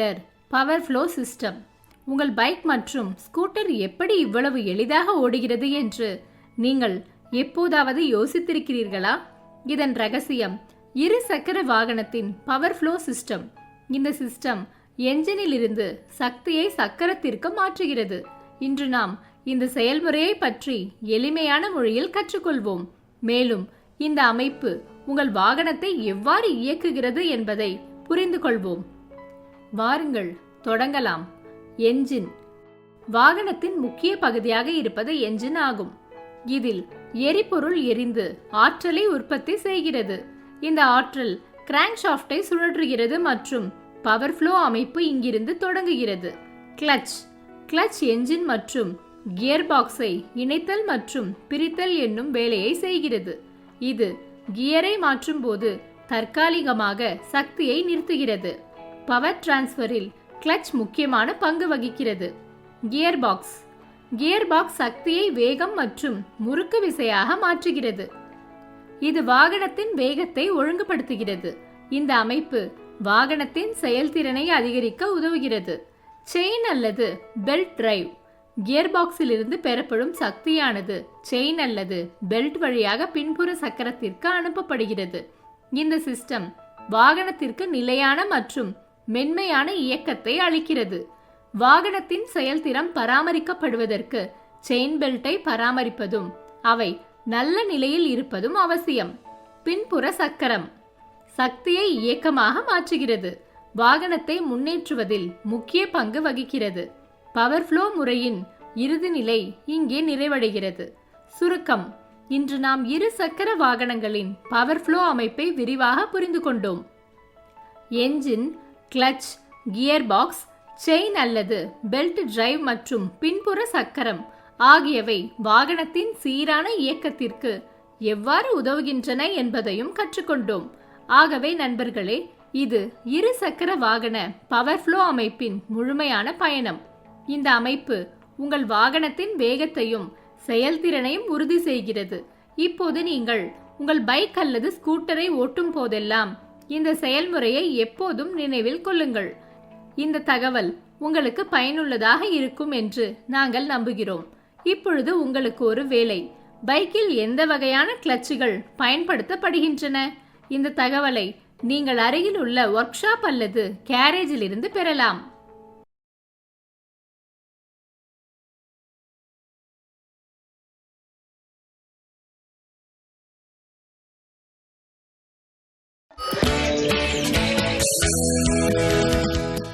Wheeler power flow system உங்கள் bike மற்றும் scooter எப்படி இவ்வளவு எளிதாக ஓடுகிறது என்று நீங்கள் எப்போதாவது யோசித்திருக்கிறீர்களா? இதன் ரகசியம் இரு சக்கர வாகனத்தின் பவர் ஃப்ளோ சிஸ்டம் இந்த சிஸ்டம் என்ஜினில் இருந்து சக்தியை சக்கரத்திற்கு மாற்றுகிறது. இன்று நாம் இந்த செயல்முறையை பற்றி எளிமையான மொழியில் கற்றுக்கொள்வோம். மேலும் இந்த அமைப்பு உங்கள் வாகனத்தை எவ்வாறு இயக்குகிறது என்பதை புரிந்து கொள்வோம் வாருங்கள் தொடங்கலாம். என்ஜின். வாகனத்தின் முக்கிய பகுதியாக இருப்பது என்ஜின் ஆகும். இதில் எரிபொருள் எரிந்து ஆற்றலை உற்பத்தி செய்கிறது. இந்த ஆற்றல் கிராங்க்ஷாஃப்டை சுழற்றுகிறது மற்றும் பவர் ஃப்ளோ அமைப்பு இங்கிருந்து தொடங்குகிறது. கிளச். கிளச் என்ஜின் மற்றும் கியர் பாக்ஸை இணைத்தல் மற்றும் பிரித்தல் என்னும் வேலையை செய்கிறது. இது கியரை மாற்றும் போது தற்காலிகமாக சக்தியை நிறுத்துகிறது. பவர் டிரான்ஸ்ஃபரில் கிளட்ச் முக்கியமான பங்கு வகிக்கிறது. கியர் பாக்ஸ் கியர் பாக்ஸ் சக்தியை வேகம் மற்றும் முறுக்கு விசையாக மாற்றுகிறது. இது வாகனத்தின் வேகத்தை ஒழுங்குபடுத்துகிறது. இந்த அமைப்பு வாகனத்தின் செயல்திறனை அதிகரிக்க உதவுகிறது. செயின் அல்லது பெல்ட் டிரைவ். கியர் பாக்ஸில் இருந்து பெறப்படும் சக்தியானது செயின் அல்லது பெல்ட் வழியாக பின்புற சக்கரத்திற்கு அனுப்பப்படுகிறது. இந்த சிஸ்டம் வாகனத்திற்கு நிலையான மற்றும் மென்மையான இயக்கத்தை அளிக்கிறது. வாகனத்தின் செயல்திறம் பராமரிக்கப்படுவதற்கு செயின் பெல்ட்டை பராமரிப்பதும் அவை நல்ல நிலையில் இருப்பதும் அவசியம். பின்புற சக்கரம். சக்தியை இயக்கமாக மாற்றுகிறது. வாகனத்தை முன்னேற்றுவதில் முக்கிய பங்கு வகிக்கிறது. பவர் ஃப்ளோ முறையின் இறுதி நிலை இங்கே நிறைவடைகிறது. சுருக்கம். இன்று நாம் இரு சக்கர வாகனங்களின் பவர் ஃப்ளோ அமைப்பை விரிவாக புரிந்து கொண்டோம். Engine clutch gear box chain அல்லது பெல்ட் டிரைவ் மற்றும் பின்புற சக்கரம் ஆகியவை வாகனத்தின் சீரான இயக்கத்திற்கு எவ்வாறு உதவுகின்றன என்பதையும் கற்றுக்கொண்டோம். ஆகவே நண்பர்களே இது இரு சக்கர வாகன பவர் ஃப்ளோ அமைப்பின் முழுமையான பயணம். இந்த அமைப்பு உங்கள் வாகனத்தின் வேகத்தையும் செயல்திறனையும் உறுதி செய்கிறது. இப்போது நீங்கள் உங்கள் பைக் அல்லது ஸ்கூட்டரை ஓட்டும் போதெல்லாம் இந்த செயல்முறையை எப்போதும் நினைவில் கொள்ளுங்கள். இந்த தகவல் உங்களுக்கு பயனுள்ளதாக இருக்கும் என்று நாங்கள் நம்புகிறோம். இப்பொழுது உங்களுக்கு ஒரு வேலை. பைக்கில் எந்த வகையான கிளச்சுகள் பயன்படுத்தப்படுகின்றன? இந்த தகவலை நீங்கள் அருகில் உள்ள ஒர்க் ஷாப் அல்லது கேரேஜில் இருந்து பெறலாம்.